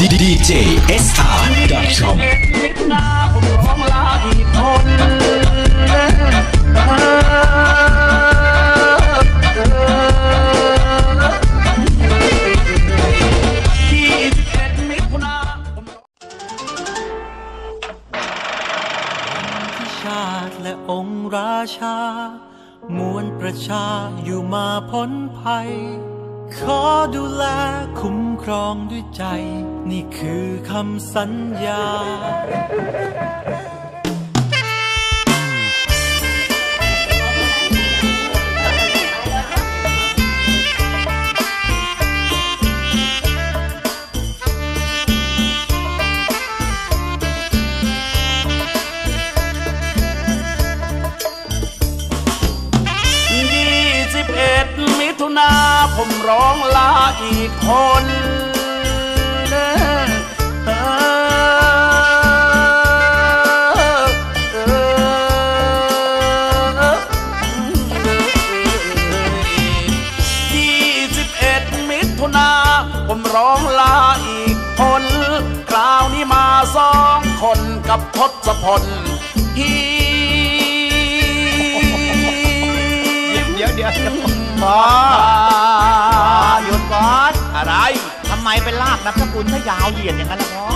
DJ SR.com มิตรนาร้องลาอีกคอมที่ชาติและองค์ราชา มวลประชาอยู่มาพ้นภัย ขอดูแลคุ้มครองด้วยใจ นี่คือคำสัญญายี่สิบเอ็ดมิถุนา มร้องลาอีกคนยี่สิบเอ็ดมิถุนาผมร้องลาอีกคนคราวนี้มาสองคนกับทศพลฮีเดี๋ยวเดี๋ยวพอ หยุดก่อนอะไร ทำไมเป็นลากนามสกุลถ้ายาวเหยียดอย่างนั้นล่ะพ่อ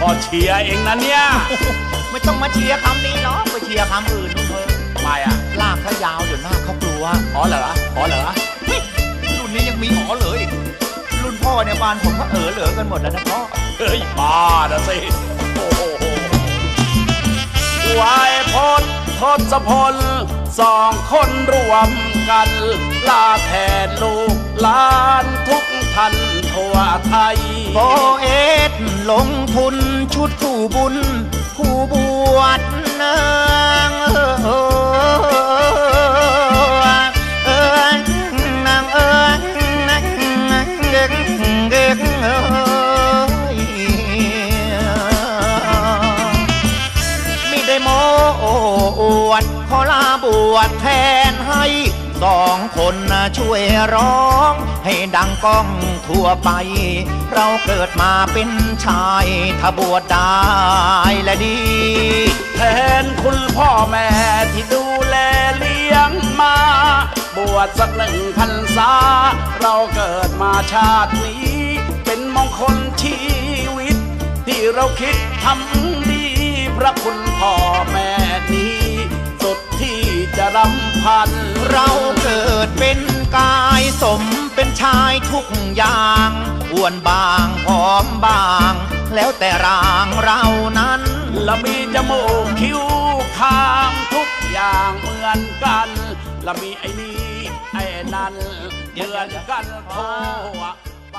พอเชียร์เองนะเนี่ย ไม่ต้องมาเชียร์คำนี้หรอกไปเชียร์คำอื่นนู่นเถอะไปอะ ลากถ้ายาวเดี๋ยวหน้าเขากลัว อ๋อเหรออ๋อเหรอเฮ้ยรุ่นนี้ยังมีอ๋อเหลยรุ่นพ่อเนี่ยบ้านผมก็เออเหลือกันหมดแล้วนะพ่อ เฮ้ยบ้านะสิ โอ้โหวายพลทศพลสองคนรวมกันลาแทนลูกหลาน ทุกท่านทั่วไทยโบเอสลงทุนชุดคู่บุญ คู่บวชนางเออนางเอิงนางเด็กเด็กเอยไม่ได้โมอวดขอลาบวชแทนให้ สองคนนะช่วยร้อง ให้ดังก้องทั่วไป เราเกิดมาเป็นชายถ้าบวชได้และดี แทนคุณพ่อแม่ที่ดูแลเลี้ยงมา บวชสักหนึ่งพรรษา เราเกิดมาชาตินี้ เป็นมงคลชีวิต ที่เราคิดทำดีพระคุณพ่อแม่ เราเกิดเป็นกายสมเป็นชายทุกอย่างอ้วนบางผอมบาง แล้วแต่ร่างเรานั้นละมีจมูกคิ้วคางทุกอย่างเหมือนกันละมีไอ้นี่ไอ้นั่นเหมือนกันทั่วไป